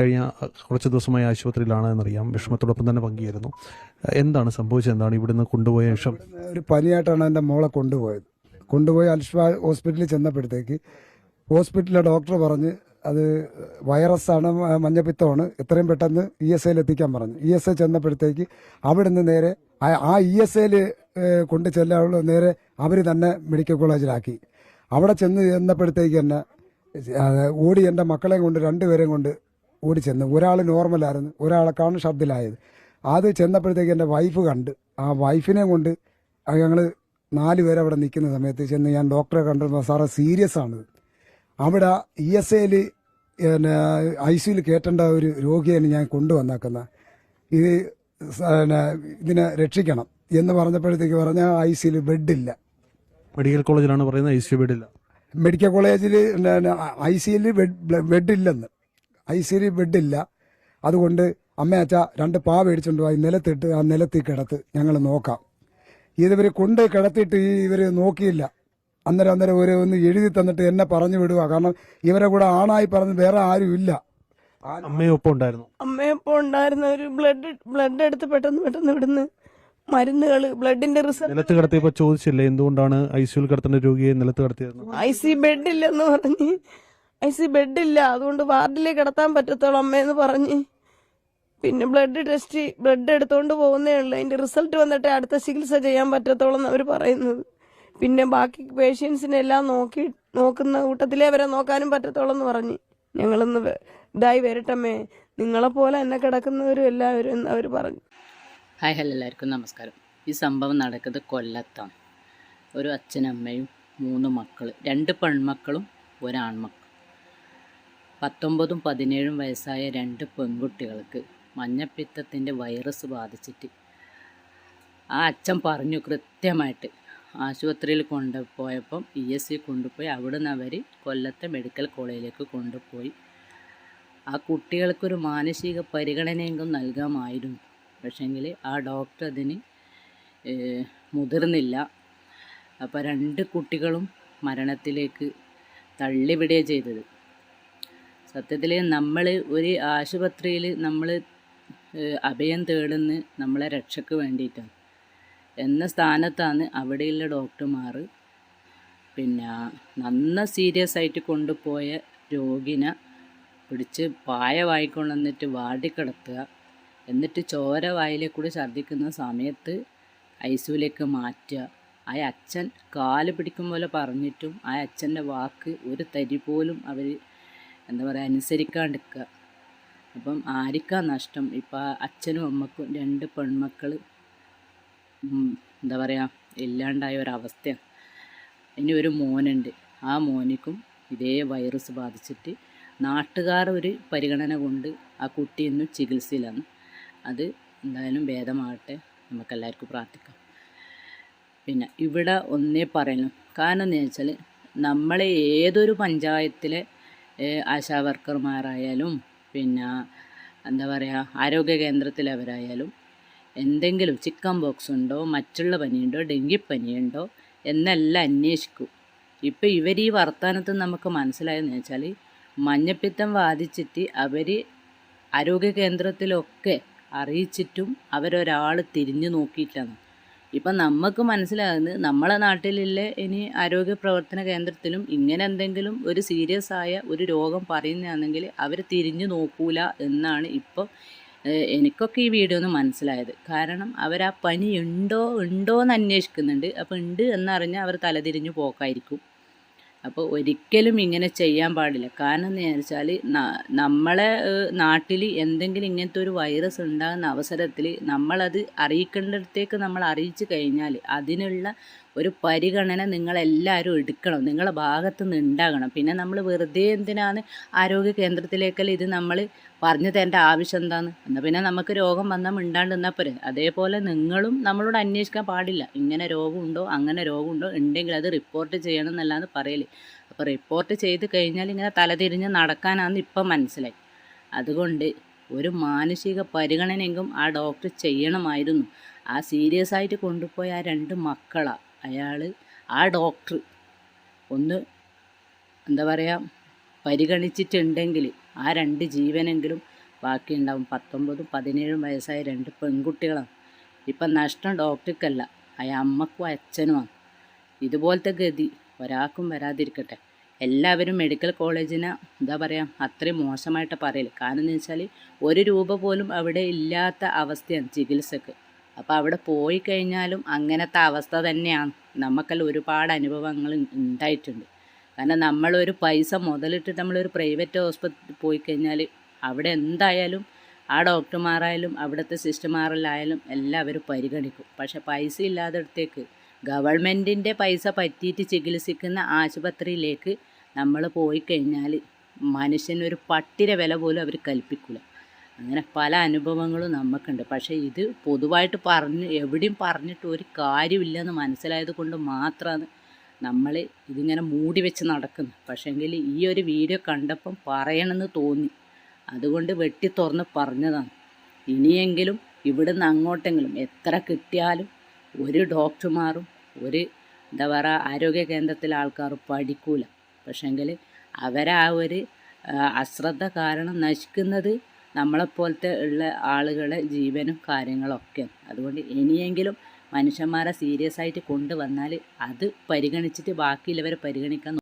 കഴിഞ്ഞ കുറച്ച് ദിവസമായി ആശുപത്രിയിലാണ് എന്നറിയാം. വിഷമത്തോടൊപ്പം തന്നെ പങ്കുചേരുന്നു. എന്താണ് സംഭവിച്ചത്? എന്താണ് ഇവിടുന്ന് കൊണ്ടുപോയ വിഷം? ഒരു പനിയായിട്ടാണ് എന്റെ മോളെ കൊണ്ടുപോയത്. കൊണ്ടുപോയി അൽഷ്ഫ ഹോസ്പിറ്റലിൽ ചെന്നപ്പോഴത്തേക്ക് ഹോസ്പിറ്റലിലെ ഡോക്ടർ പറഞ്ഞ് അത് വൈറസാണ് മഞ്ഞപ്പിത്തമാണ്. എത്രയും പെട്ടെന്ന് ഇ എസ് ഐയിൽ എത്തിക്കാൻ പറഞ്ഞു. ഇ എസ് ഐ ചെന്നപ്പോഴത്തേക്ക് അവിടെ നിന്ന് നേരെ ആ- ഇ എസ് ഐയിൽ കൊണ്ട് ചെല്ലാനുള്ള നേരെ അവർ തന്നെ മെഡിക്കൽ കോളേജിലാക്കി. അവിടെ ചെന്ന് ചെന്നപ്പോഴത്തേക്ക് തന്നെ ഓടി എന്റെ മക്കളെയും കൊണ്ട് രണ്ടുപേരെയും കൊണ്ട് ഓടി ചെന്ന്. ഒരാൾ നോർമലായിരുന്നു. ഒരാളെക്കാണ് ശബ്ദിലായത് അത് ചെന്നപ്പോഴത്തേക്ക് എന്റെ വൈഫ് കണ്ട്. ആ വൈഫിനെ കൊണ്ട് ഞങ്ങൾ നാല് പേര് അവിടെ നിൽക്കുന്ന സമയത്ത് ചെന്ന് ഞാൻ ഡോക്ടറെ കണ്ടിരുന്നു സാറേ സീരിയസ് ആണ്. അവിടെ ഇ എസ് ഐയിൽ പിന്നെ ഐ സിയിൽ കയറ്റേണ്ട ഒരു രോഗിയാണ് ഞാൻ കൊണ്ടുവന്നേക്കുന്ന ഇത് പിന്നെ ഇതിനെ രക്ഷിക്കണം എന്ന് പറഞ്ഞപ്പോഴത്തേക്ക് പറഞ്ഞ ഐ സിയിൽ ബെഡില്ല. മെഡിക്കൽ കോളേജിലാണ് പറയുന്നത് ഐ സി ബെഡില്ല. മെഡിക്കൽ കോളേജിൽ ഐ സിയിൽ ബെഡില്ലെന്ന്. ഐ സിയിൽ ബെഡില്ല. അതുകൊണ്ട് അമ്മയച്ച രണ്ട് പാ മേടിച്ചുകൊണ്ട് പോയി നിലത്തിട്ട് ആ നിലത്തിൽ കിടത്ത്. ഞങ്ങൾ നോക്കാം. ഇതിവർ കൊണ്ട് കിടത്തിയിട്ട് ഈ ഇവർ നോക്കിയില്ല. അന്നേരം അന്നേരം ഒരു ഒന്ന് എഴുതി തന്നിട്ട് എന്നെ പറഞ്ഞു വിടുക. കാരണം ഇവരെ കൂടെ ആണായി പറഞ്ഞ് വേറെ ആരും ഇല്ല. അമ്മയൊപ്പം ഉണ്ടായിരുന്നു. അമ്മയൊപ്പം ഉണ്ടായിരുന്ന ഒരു ബ്ലഡ് ബ്ലഡ് എടുത്ത് പെട്ടെന്ന് പെട്ടെന്ന് ഇവിടുന്ന് മരുന്നുകൾ ബ്ലഡിന്റെ റിസൾട്ട് നിലത്ത് കിടത്തിയപ്പോൾ ചോദിച്ചില്ലേ എന്തുകൊണ്ടാണ് ഐ സിയുൽ കിടത്തേണ്ട രോഗിയെ നിലത്ത് കിടത്തിയത്? ഐ സി ബെഡില്ലെന്ന് പറഞ്ഞ് ഐ സി ബെഡില്ല അതുകൊണ്ട് വാർഡിലേക്ക് കിടത്താൻ പറ്റത്തോളം അമ്മയെന്ന് പറഞ്ഞ്. പിന്നെ ബ്ലഡ് ടെസ്റ്റ് ബ്ലഡ് എടുത്തുകൊണ്ട് പോകുന്നേ ഉള്ളൂ. അതിന്റെ റിസൾട്ട് വന്നിട്ട് അടുത്ത ചികിത്സ ചെയ്യാൻ പറ്റത്തോളം എന്ന് അവർ പറയുന്നത്. പിന്നെ ബാക്കി പേഷ്യൻസിനെല്ലാം നോക്കി നോക്കുന്ന കൂട്ടത്തിലേ അവരെ നോക്കാനും പറ്റത്തോളം എന്ന് പറഞ്ഞ്. ഞങ്ങളൊന്ന് ഇതായി വരട്ടമ്മേ. നിങ്ങളെപ്പോലെ എന്നെ കിടക്കുന്നവരും എല്ലാവരും എന്ന് അവർ പറഞ്ഞു. ഹായ് ഹലോ എല്ലാവർക്കും നമസ്കാരം. ഈ സംഭവം നടക്കുന്നത് കൊല്ലത്താണ്. ഒരു അച്ഛനമ്മയും മൂന്ന് മക്കൾ രണ്ട് പെൺമക്കളും ഒരാൺമക്കളും. പത്തൊമ്പതും പതിനേഴും വയസ്സായ രണ്ട് പെൺകുട്ടികൾക്ക് മഞ്ഞപ്പിത്തത്തിന്റെ വൈറസ് ബാധിച്ചിട്ട്. ആ അച്ഛൻ പറഞ്ഞു കൃത്യമായിട്ട്. ആശുപത്രിയിൽ കൊണ്ടുപോയപ്പം ഇ എസ് സി കൊണ്ടുപോയി. അവിടെ നിന്ന് അവർ കൊല്ലത്തെ മെഡിക്കൽ കോളേജിലേക്ക് കൊണ്ടുപോയി. ആ കുട്ടികൾക്കൊരു മാനസിക പരിഗണനയെങ്കിലും നൽകാമായിരുന്നു. പക്ഷേങ്കിൽ ആ ഡോക്ടർ അതിന് മുതിർന്നില്ല. അപ്പോൾ രണ്ട് കുട്ടികളും മരണത്തിലേക്ക് തള്ളിവിടുകയാണ് ചെയ്തത്. സത്യത്തിൽ നമ്മൾ ഒരു ആശുപത്രിയിൽ നമ്മൾ അഭയം തേടുന്ന നമ്മളെ രക്ഷയ്ക്ക് വേണ്ടിയിട്ടാണ്. എന്ന സ്ഥാനത്താണ് അവിടെയുള്ള ഡോക്ടർമാർ പിന്നെ നന്ന സീരിയസ് ആയിട്ട് കൊണ്ടുപോയ രോഗിനെ പിടിച്ച് പായ വായിക്കൊണ്ടുവന്നിട്ട് വാടിക്കിടത്തുക എന്നിട്ട് ചോര വായിലെ കൂടി ഛർദ്ദിക്കുന്ന സമയത്ത് ഐസിയുലേക്ക് മാറ്റുക. ആ അച്ഛൻ കാൽ പിടിക്കും പോലെ പറഞ്ഞിട്ടും ആ അച്ഛന്റെ വാക്ക് ഒരു തരി പോലും അവർ എന്താ പറയുക അനുസരിക്കാണ്ടിരിക്കുക. അപ്പം ആർക്കാ നഷ്ടം? ഇപ്പം അച്ഛനും അമ്മക്കും രണ്ട് പെൺമക്കൾ എന്താ പറയുക ഇല്ലാണ്ടായ ഒരവസ്ഥയാണ് ഇനി ഒരു മോനുണ്ട്. ആ മോനിക്കും ഇതേ വൈറസ് ബാധിച്ചിട്ട് നാട്ടുകാർ ഒരു പരിഗണന കൊണ്ട് ആ കുട്ടി ഇന്നും ചികിത്സയിലാണ്. അത് എന്തായാലും ഭേദമാകട്ടെ. നമുക്കെല്ലാവർക്കും പ്രാർത്ഥിക്കാം. പിന്നെ ഇവിടെ ഒന്നേ പറയണം കാരണം എന്ന് വെച്ചാൽ നമ്മളെ ഏതൊരു പഞ്ചായത്തിലെ ആശാ വർക്കർമാരായാലും പിന്നെ എന്താ പറയുക ആരോഗ്യ കേന്ദ്രത്തിലവരായാലും എന്തെങ്കിലും ചിക്കൻ ബോക്സ് ഉണ്ടോ മറ്റുള്ള പനിയുണ്ടോ ഡെങ്കിപ്പനിയുണ്ടോ എന്നെല്ലാം അന്വേഷിക്കും. ഇപ്പം ഇവർ ഈ വർത്തമാനത്ത് നമുക്ക് മനസ്സിലായെന്ന് വെച്ചാൽ മഞ്ഞപ്പിത്തം ബാധിച്ചിട്ട് അവർ ആരോഗ്യ കേന്ദ്രത്തിലൊക്കെ അറിയിച്ചിട്ടും അവരൊരാൾ തിരിഞ്ഞു നോക്കിയിട്ടാണ്. ഇപ്പം നമുക്ക് മനസ്സിലാകുന്നത് നമ്മളെ നാട്ടിലുള്ള ഇനി ആരോഗ്യ പ്രവർത്തന കേന്ദ്രത്തിലും ഇങ്ങനെ എന്തെങ്കിലും ഒരു സീരിയസ് ആയ ഒരു രോഗം പറയുന്നതാണെങ്കിൽ അവർ തിരിഞ്ഞു നോക്കൂല എന്നാണ് ഇപ്പോൾ എനിക്കൊക്കെ ഈ വീഡിയോ ഒന്ന് മനസ്സിലായത്. കാരണം അവർ ആ പനി ഉണ്ടോ ഉണ്ടോ എന്ന് അന്വേഷിക്കുന്നുണ്ട്. അപ്പോൾ ഉണ്ട് എന്നറിഞ്ഞാൽ അവർ തലതിരിഞ്ഞു പോക്കായിരിക്കും. അപ്പോൾ ഒരിക്കലും ഇങ്ങനെ ചെയ്യാൻ പാടില്ല. കാരണം എന്ന് വെച്ചാൽ നമ്മളെ നാട്ടിൽ എന്തെങ്കിലും ഇങ്ങനത്തെ ഒരു വൈറസ് ഉണ്ടാകുന്ന അവസരത്തിൽ നമ്മളത് അറിയിക്കേണ്ടിടത്തേക്ക് നമ്മൾ അറിയിച്ചു കഴിഞ്ഞാൽ അതിനുള്ള ഒരു പരിഗണന നിങ്ങളെല്ലാവരും എടുക്കണം. നിങ്ങളുടെ ഭാഗത്ത് നിന്ന് ഉണ്ടാകണം. പിന്നെ നമ്മൾ വെറുതെ എന്തിനാണ് ആരോഗ്യ കേന്ദ്രത്തിലേക്കല്ല ഇത് നമ്മൾ പറഞ്ഞു തരേണ്ട ആവശ്യം എന്താണ് എന്നാൽ പിന്നെ നമുക്ക് രോഗം വന്നാൽ മിണ്ടാണ്ട് നിന്നാൽ പോരെ. അതേപോലെ നിങ്ങളും നമ്മളോട് അന്വേഷിക്കാൻ പാടില്ല. ഇങ്ങനെ രോഗമുണ്ടോ അങ്ങനെ രോഗമുണ്ടോ ഉണ്ടെങ്കിൽ അത് റിപ്പോർട്ട് ചെയ്യണം എന്നല്ലാന്ന് പറയൽ. അപ്പോൾ റിപ്പോർട്ട് ചെയ്ത് കഴിഞ്ഞാൽ ഇങ്ങനെ തലതിരിഞ്ഞ് നടക്കാനാണെന്ന് ഇപ്പം മനസ്സിലായി. അതുകൊണ്ട് ഒരു മാനസിക പരിഗണനയെങ്കിലും ആ ഡോക്ടർ ചെയ്യണമായിരുന്നു. ആ സീരിയസ് ആയിട്ട് കൊണ്ടുപോയ ആ രണ്ട് മക്കളാ അയാൾ ആ ഡോക്ടർ ഒന്ന് എന്താ പറയുക പരിഗണിച്ചിട്ടുണ്ടെങ്കിൽ ആ രണ്ട് ജീവനെങ്കിലും ബാക്കിയുണ്ടാവും. പത്തൊമ്പതും പതിനേഴും വയസ്സായ രണ്ട് പെൺകുട്ടികളാണ്. ഇപ്പം നഷ്ടം ഡോക്ടർക്കല്ല അയാൾ അമ്മക്കും അച്ഛനുമാണ്. ഇതുപോലത്തെ ഗതി ഒരാൾക്കും വരാതിരിക്കട്ടെ. എല്ലാവരും മെഡിക്കൽ കോളേജിനെ എന്താ പറയുക അത്രയും മോശമായിട്ട് പറയില്ല കാരണം എന്ന് വെച്ചാൽ ഒരു രൂപ പോലും അവിടെ ഇല്ലാത്ത അവസ്ഥയാണ് ചികിത്സക്ക്. അപ്പോൾ അവിടെ പോയി കഴിഞ്ഞാലും അങ്ങനത്തെ അവസ്ഥ തന്നെയാണ്. നമുക്കെല്ലാം ഒരുപാട് അനുഭവങ്ങൾ ഉണ്ടായിട്ടുണ്ട് കാരണം നമ്മളൊരു പൈസ മുതലിട്ടിട്ട് നമ്മളൊരു പ്രൈവറ്റ് ഹോസ്പിറ്റലിൽ പോയി കഴിഞ്ഞാൽ അവിടെ എന്തായാലും ആ ഡോക്ടർമാരായാലും അവിടുത്തെ സിസ്റ്റർമാരിലായാലും എല്ലാവരും പരിഗണിക്കും. പക്ഷെ പൈസ ഇല്ലാത്തടത്തേക്ക് ഗവൺമെന്റിന്റെ പൈസ പറ്റിയിട്ട് ചികിത്സിക്കുന്ന ആശുപത്രിയിലേക്ക് നമ്മൾ പോയി കഴിഞ്ഞാൽ മനുഷ്യനൊരു പട്ടിര വില പോലും അവർ കൽപ്പിക്കില്ല അങ്ങനെ പല അനുഭവങ്ങളും നമുക്കുണ്ട് പക്ഷേ ഇത് പൊതുവായിട്ട് പറഞ്ഞ് എവിടെയും പറഞ്ഞിട്ട് ഒരു കാര്യമില്ലെന്ന് മനസ്സിലായത് കൊണ്ട് മാത്രമാണ് നമ്മൾ ഇതിങ്ങനെ മൂടി വെച്ച് നടക്കുന്നത് പക്ഷേങ്കിൽ ഈ ഒരു വീഡിയോ കണ്ടപ്പം പറയണമെന്ന് തോന്നി. അതുകൊണ്ട് വെട്ടി തുറന്ന് പറഞ്ഞതാണ്. ഇനിയെങ്കിലും ഇവിടുന്ന് അങ്ങോട്ടെങ്കിലും എത്ര കിട്ടിയാലും ഒരു ഡോക്ടർമാരും ഒരു എന്താ പറയുക ആരോഗ്യ കേന്ദ്രത്തിലെ ആൾക്കാർ പഠിക്കൂല. പക്ഷേങ്കിൽ അവരാ ഒരു അശ്രദ്ധ കാരണം നശിക്കുന്നത് നമ്മളെപ്പോലത്തെ ഉള്ള ആളുകളെ ജീവനും കാര്യങ്ങളൊക്കെ. അതുകൊണ്ട് ഇനിയെങ്കിലും മനുഷ്യന്മാരെ സീരിയസ് ആയിട്ട് കൊണ്ടുവന്നാൽ അത് പരിഗണിച്ചിട്ട് ബാക്കിയുള്ളവരെ പരിഗണിക്കാൻ